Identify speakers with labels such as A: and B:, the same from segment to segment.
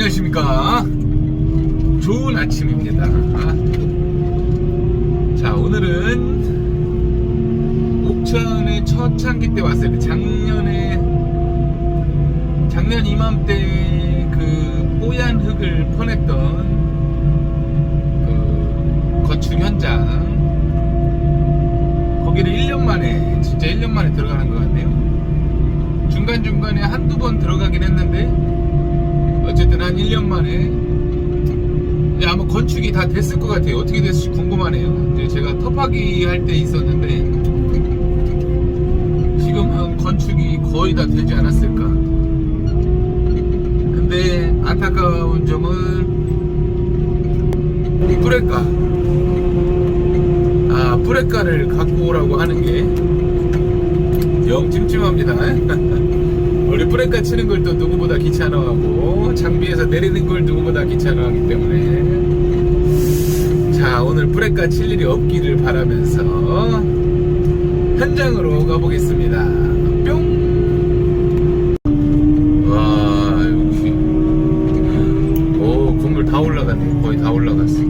A: 안녕하십니까. 좋은 아침입니다. 자, 오늘은 옥천에 첫 창기 때 왔어요. 작년에, 작년 이맘때 그 뽀얀 흙을 퍼냈던 그 건축 현장. 거기를 1년 만에, 진짜 1년 만에 들어가는 것 같네요. 중간중간에 한두 번 들어가긴 했는데, 어쨌든 한 1년 만에 이제 아마 건축이 다 됐을 것 같아요. 어떻게 됐을지 궁금하네요. 이제 제가 터파기 할 때 있었는데 지금은 건축이 거의 다 되지 않았을까. 근데 안타까운 점은 뿌레까. 아, 뿌레까를 갖고 오라고 하는 게 영 찜찜합니다. 우리 브레이크 치는 걸 또 누구보다 귀찮아하고 장비에서 내리는 걸 누구보다 귀찮아하기 때문에. 자 오늘 브레이크 칠 일이 없기를 바라면서 현장으로 가보겠습니다. 뿅와 역시 오 건물 다 올라갔네. 거의 다 올라갔어.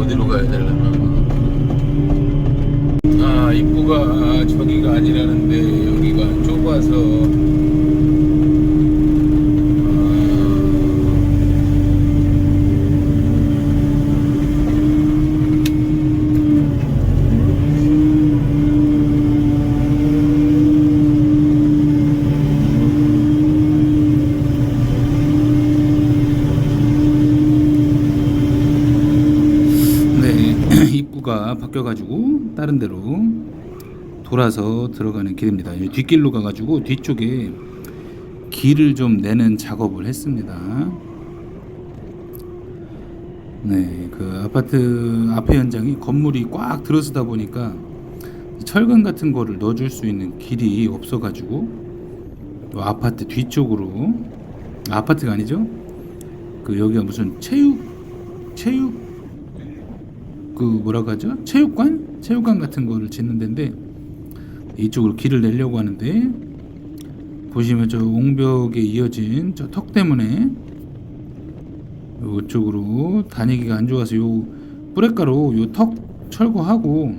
A: 어디로 가야 되려나? 아 입구가 저기가 아니라는데 여기가 좁아서 네 바뀌어가지고 다른 데로 돌아서 들어가는 길입니다. 이 뒷길로 가가지고 뒤쪽에 길을 좀 내는 작업을 했습니다. 네, 그 아파트 앞에 현장이 건물이 꽉 들어서다 보니까 철근 같은 거를 넣어줄 수 있는 길이 없어가지고 또 아파트 뒤쪽으로 아파트가 아니죠? 그 여기가 무슨 체육 체육 그 뭐라고 하죠? 체육관? 체육관 같은 거를 짓는 데인데 이쪽으로 길을 내려고 하는데 보시면 저 옹벽에 이어진 저 턱 때문에 이쪽으로 다니기가 안 좋아서 요 뿌레가로 요턱 철거하고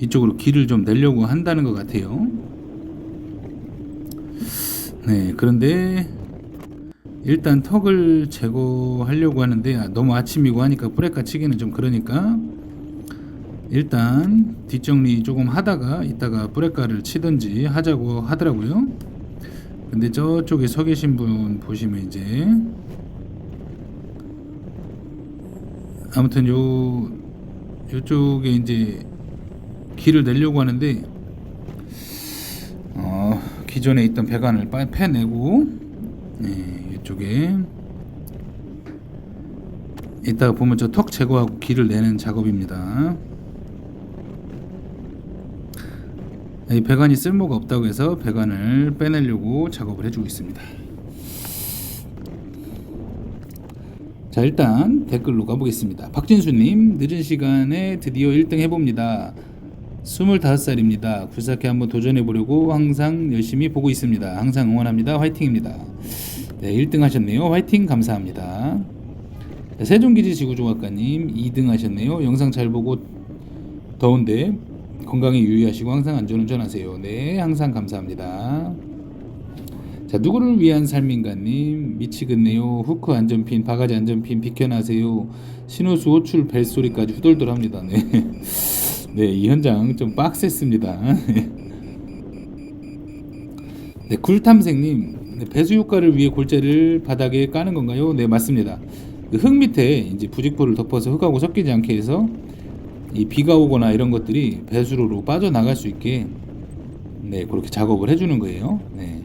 A: 이쪽으로 길을 좀 내려고 한다는 것 같아요. 네, 그런데 일단 턱을 제거하려고 하는데 아, 너무 아침이고 하니까 뿌레가 치기는 좀 그러니까 일단 뒷정리 조금 하다가 이따가 뿌레가를 치든지 하자고 하더라고요. 근데 저쪽에 서 계신 분 보시면 이제 아무튼 요 요쪽에 이제 길을 내려고 하는데 어, 기존에 있던 배관을 빠- 패내고 네, 이쪽에 이따가 보면 저 턱 제거하고 길을 내는 작업입니다. 이 배관이 쓸모가 없다고 해서 배관을 빼내려고 작업을 해주고 있습니다. 자 일단 댓글로 가보겠습니다. 박진수님 늦은 시간에 드디어 1등 해봅니다. 25살입니다. 굴삭해 한번 도전해 보려고 항상 열심히 보고 있습니다. 항상 응원합니다. 화이팅입니다. 네 1등 하셨네요. 화이팅 감사합니다. 네, 세종기지 지구조각가님 2등 하셨네요. 영상 잘 보고 더운데 건강에 유의하시고 항상 안전운전 하세요. 네, 항상 감사합니다. 자, 누구를 위한 삶인가님 미치겠네요. 후크 안전핀, 바가지 안전핀 비켜나세요. 신호수 호출 벨소리까지 후덜덜합니다. 네, 네, 이 현장 좀 빡셌습니다. 네, 굴탐생님 네, 배수 효과를 위해 골재를 바닥에 까는 건가요? 네, 맞습니다. 그흙 밑에 이제 부직포를 덮어서 흙하고 섞이지 않게 해서 이 비가 오거나 이런 것들이 배수로로 빠져나갈 수 있게 네 그렇게 작업을 해주는 거예요. 네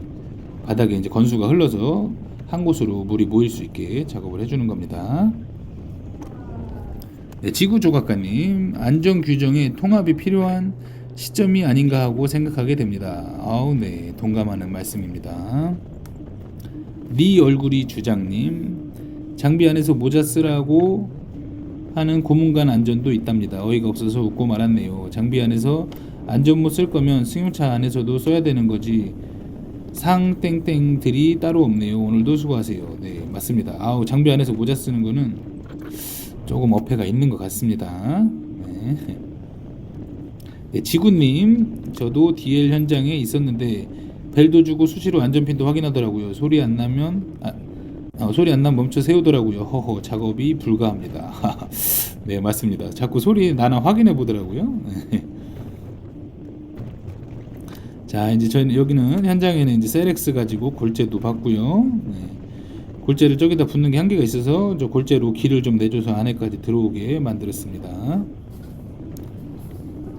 A: 바닥에 이제 건수가 흘러서 한 곳으로 물이 모일 수 있게 작업을 해주는 겁니다. 네, 지구조각가님 안전 규정에 통합이 필요한 시점이 아닌가 하고 생각하게 됩니다. 아우 네 동감하는 말씀입니다. 네 얼굴이 주장님 장비 안에서 모자 쓰라고 하는 고문관 안전도 있답니다. 어이가 없어서 웃고 말았네요. 장비 안에서 안전모 쓸 거면 승용차 안에서도 써야 되는 거지. 상땡땡들이 따로 없네요. 오늘도 수고하세요. 네, 맞습니다. 아우 장비 안에서 모자 쓰는 거는 조금 어폐가 있는 것 같습니다. 네. 네, 지구님, 저도 DL 현장에 있었는데 벨도 주고 수시로 안전핀도 확인하더라고요. 소리 안 나면 아, 어, 소리 안 나면 멈춰 세우더라고요. 허허 작업이 불가합니다. 네 맞습니다. 자꾸 소리 나나 확인해 보더라고요. 네. 자 이제 저희는 여기는 현장에는 이제 셀렉스 가지고 골재도 봤고요. 네. 골재를 저기다 붙는 게 한계가 있어서 저 골재로 길을 좀 내줘서 안에까지 들어오게 만들었습니다.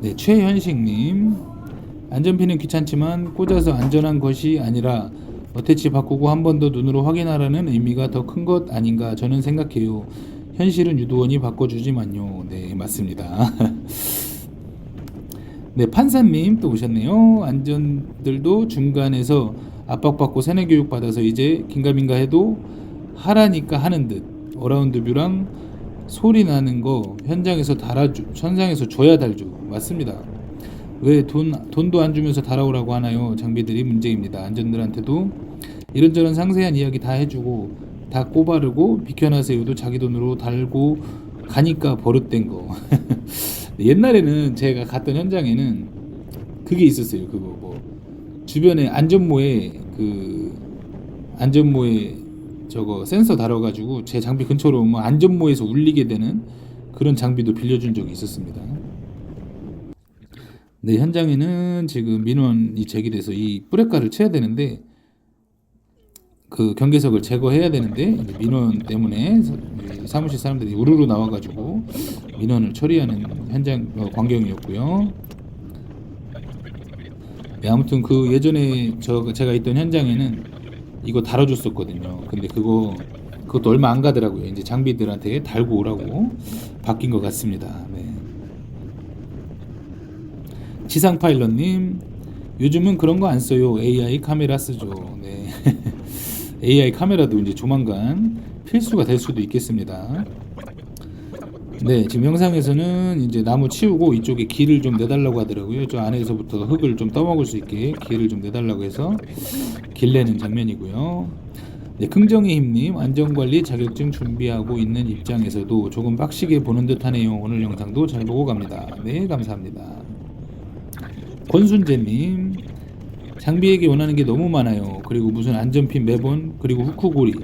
A: 네 최현식님 안전핀은 귀찮지만 꽂아서 안전한 것이 아니라 어태치 바꾸고 한 번 더 눈으로 확인하라는 의미가 더 큰 것 아닌가 저는 생각해요. 현실은 유도원이 바꿔주지만요. 네 맞습니다. 네, 판사님 또 오셨네요. 안전들도 중간에서 압박받고 세뇌 교육 받아서 이제 긴가민가 해도 하라니까 하는 듯 어라운드 뷰랑 소리 나는 거 현장에서 달아주 현장에서 줘야 달죠. 맞습니다. 왜 돈 돈도 안 주면서 달아오라고 하나요? 장비들이 문제입니다. 안전들한테도 이런저런 상세한 이야기 다 해주고 다 꼬바르고 비켜나세요도 자기 돈으로 달고 가니까 버릇된 거. 옛날에는 제가 갔던 현장에는 그게 있었어요. 그거 뭐 주변에 안전모에 그 안전모에 저거 센서 달아가지고 제 장비 근처로 오면 안전모에서 울리게 되는 그런 장비도 빌려준 적이 있었습니다. 네 현장에는 지금 민원이 제기돼서 이 뿌레가를 쳐야 되는데 그 경계석을 제거해야 되는데 민원 때문에 사- 사무실 사람들이 우르르 나와가지고 민원을 처리하는 현장 어, 광경이었고요. 네, 아무튼 그 예전에 저 제가 있던 현장에는 이거 달아줬었거든요. 근데 그거 그것도 얼마 안 가더라고요. 이제 장비들한테 달고 오라고 바뀐 것 같습니다. 네. 지상 파일럿님 요즘은 그런 거 안 써요. AI 카메라 쓰죠. 네. AI 카메라도 이제 조만간 필수가 될 수도 있겠습니다. 네, 지금 영상에서는 이제 나무 치우고 이쪽에 길을 좀 내달라고 하더라고요. 저 안에서부터 흙을 좀 떠먹을 수 있게 길을 좀 내달라고 해서 길 내는 장면이고요. 네, 긍정의 힘님 안전관리 자격증 준비하고 있는 입장에서도 조금 빡시게 보는 듯하네요. 오늘 영상도 잘 보고 갑니다. 네, 감사합니다. 권순재님 장비에게 원하는 게 너무 많아요. 그리고 무슨 안전핀 매번 그리고 후크고리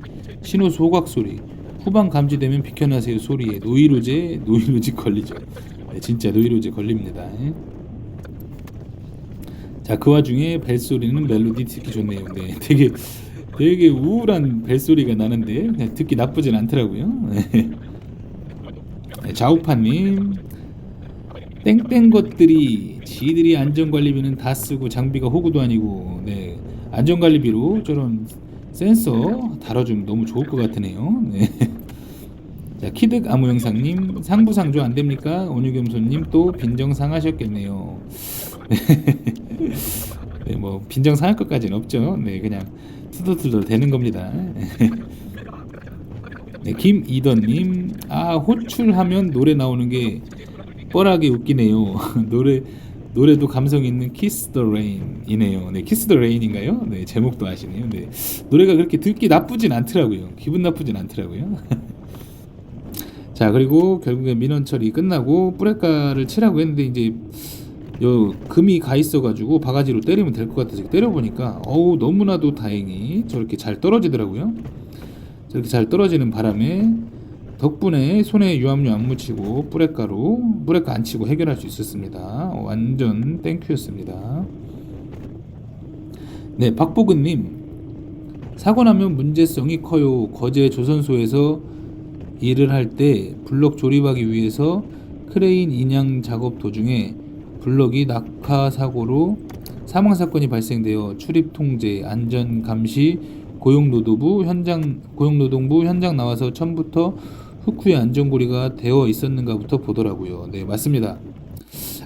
A: 신호 소각 소리 후방 감지되면 비켜나세요 소리에 노이로제 노이로제 걸리죠. 네, 진짜 노이로제 걸립니다. 자 그 와중에 벨소리는 멜로디 듣기 좋네요. 네, 되게 되게 우울한 벨소리가 나는데 네, 듣기 나쁘진 않더라고요. 네. 네, 자우파님 땡땡 것들이 지들이 안전관리비는 다 쓰고 장비가 호구도 아니고 네 안전관리비로 저런 센서 달아주면 너무 좋을 것 같으네요. 네. 자 키득 아무 영상님 상부상조 안 됩니까? 온유겸손님 또 빈정 상 하셨겠네요. 네, 뭐 빈정 상 할 것까지는 없죠. 네, 그냥 투덜투덜 되는 겁니다. 네, 김이던님 아 호출하면 노래 나오는 게 뻔하게 웃기네요. 노래 노래도 감성 있는 키스 더 레인이네요. 네, 키스 더 레인인가요? 네, 제목도 아시네요. 네. 노래가 그렇게 듣기 나쁘진 않더라고요. 기분 나쁘진 않더라고요. 자, 그리고 결국에 민원 처리 끝나고 뿌레가를 치라고 했는데 이제 요 금이 가 있어 가지고 바가지로 때리면 될 것 같아서 때려 보니까 어우 너무나도 다행히 저렇게 잘 떨어지더라고요. 저렇게 잘 떨어지는 바람에 덕분에 손에 유압류 안 묻히고 뿌레가로 뿌레가 안 치고 해결할 수 있었습니다. 완전 땡큐였습니다. 네, 박보근님 사고 나면 문제성이 커요. 거제 조선소에서 일을 할 때 블럭 조립하기 위해서 크레인 인양 작업 도중에 블럭이 낙하 사고로 사망 사건이 발생되어 출입 통제, 안전 감시, 고용노동부 현장 고용노동부 현장 나와서 처음부터 흑후에 안전고리가 되어 있었는가부터 보더라고요. 네, 맞습니다.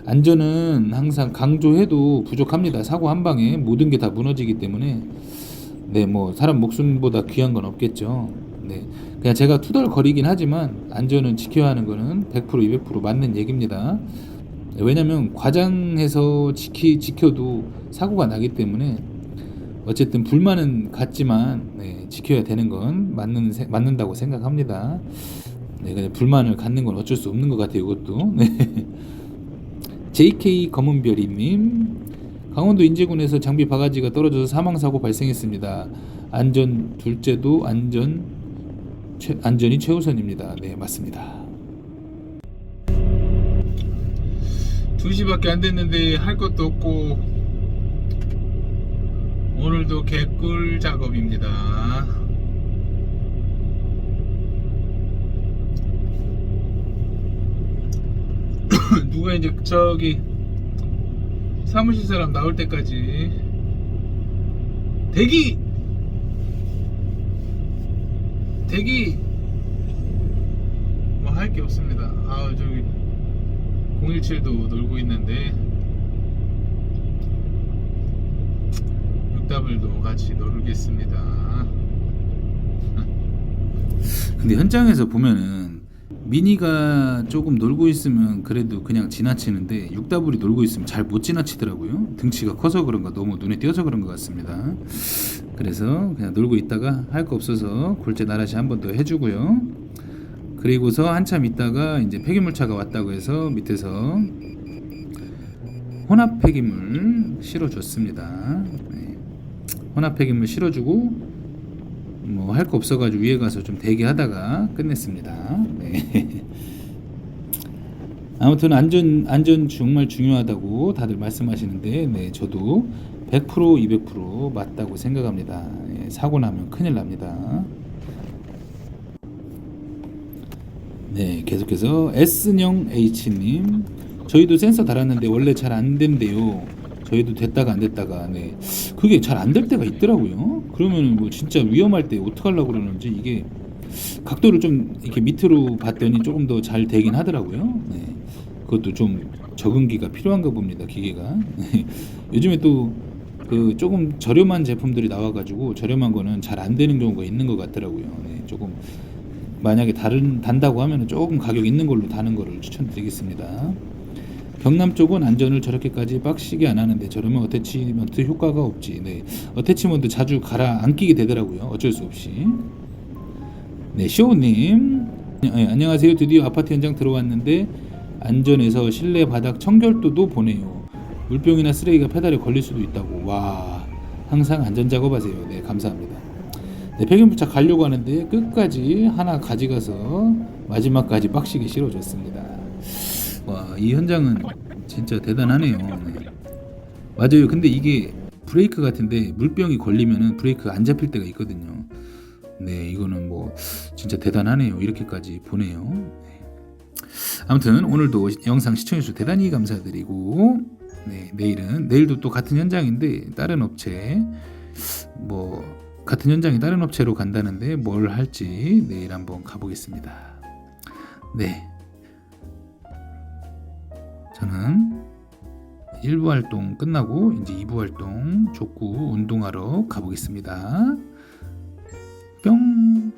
A: 안전은 항상 강조해도 부족합니다. 사고 한 방에 모든 게 다 무너지기 때문에 네, 뭐 사람 목숨보다 귀한 건 없겠죠. 네, 그냥 제가 투덜거리긴 하지만 안전은 지켜야 하는 거는 100% 200% 맞는 얘기입니다. 왜냐면 과장해서 지키 지켜도 사고가 나기 때문에 어쨌든 불만은 같지만 네, 지켜야 되는 건 맞는 세- 맞는다고 생각합니다. 네, 근데 불만을 갖는 건 어쩔 수 없는 것 같아요. 이것도. 네. JK 검은별이님 강원도 인제군에서 장비 바가지가 떨어져서 사망 사고 발생했습니다. 안전 둘째도 안전 최, 안전이 최우선입니다. 네 맞습니다. 2시밖에 안 됐는데 할 것도 없고 오늘도 개꿀 작업입니다. 누가 이제 저기 사무실 사람 나올 때까지 대기 대기 뭐 할 게 없습니다. 아 저기 017도 놀고 있는데 육다블도 같이 놀겠습니다. 근데 현장에서 보면은 미니가 조금 놀고 있으면 그래도 그냥 지나치는데 육다블이 놀고 있으면 잘 못 지나치더라고요. 등치가 커서 그런가 너무 눈에 띄어서 그런 것 같습니다. 그래서 그냥 놀고 있다가 할 거 없어서 골재 나라시 한 번 더 해주고요. 그리고서 한참 있다가 이제 폐기물차가 왔다고 해서 밑에서 혼합 폐기물 실어줬습니다. 네. 혼합 폐기물 실어주고 뭐 할 거 없어가지고 위에 가서 좀 대기하다가 끝냈습니다. 네. 아무튼 안전 안전 정말 중요하다고 다들 말씀하시는데 네 저도 100% 200% 맞다고 생각합니다. 예, 사고 나면 큰일 납니다. 네, 계속해서 S형 H님 저희도 센서 달았는데 원래 잘 안 된대요. 저희도 됐다가 안 됐다가 네 그게 잘 안 될 때가 있더라고요. 그러면 뭐 진짜 위험할 때 어떻게 하려고 그러는지 이게 각도를 좀 이렇게 밑으로 봤더니 조금 더 잘 되긴 하더라고요. 네, 그것도 좀 적응기가 필요한가 봅니다. 기계가 네. 요즘에 또 그 조금 저렴한 제품들이 나와가지고 저렴한 거는 잘 안 되는 경우가 있는 것 같더라고요. 네, 조금 만약에 다른 단다고 하면 조금 가격 있는 걸로 다는 거를 추천드리겠습니다. 경남 쪽은 안전을 저렇게까지 빡시게 안 하는데 저러면 어태치먼트 효과가 없지. 네, 어태치먼트 자주 끼게 되더라고요. 어쩔 수 없이. 네, 시호님 네, 안녕하세요. 드디어 아파트 현장 들어왔는데 안전에서 실내 바닥 청결도도 보네요. 물병이나 쓰레기가 페달에 걸릴 수도 있다고. 와, 항상 안전 작업하세요. 네, 감사합니다. 네, 폐기물차 가려고 하는데 끝까지 하나 가져가서 마지막까지 빡시게 실어줬습니다. 와, 이 현장은 진짜 대단하네요. 네. 맞아요. 근데 이게 브레이크 같은데 물병이 걸리면은 브레이크가 안 잡힐 때가 있거든요. 네, 이거는 뭐 진짜 대단하네요. 이렇게까지 보네요. 네. 아무튼 오늘도 영상 시청해주셔서 대단히 감사드리고 네, 내일은 내일도 또 같은 현장인데 다른 업체 뭐 같은 현장이 다른 업체로 간다는데 뭘 할지 내일 한번 가보겠습니다. 네. 저는 1부 활동 끝나고 이제 2부 활동 족구 운동하러 가보겠습니다. 뿅.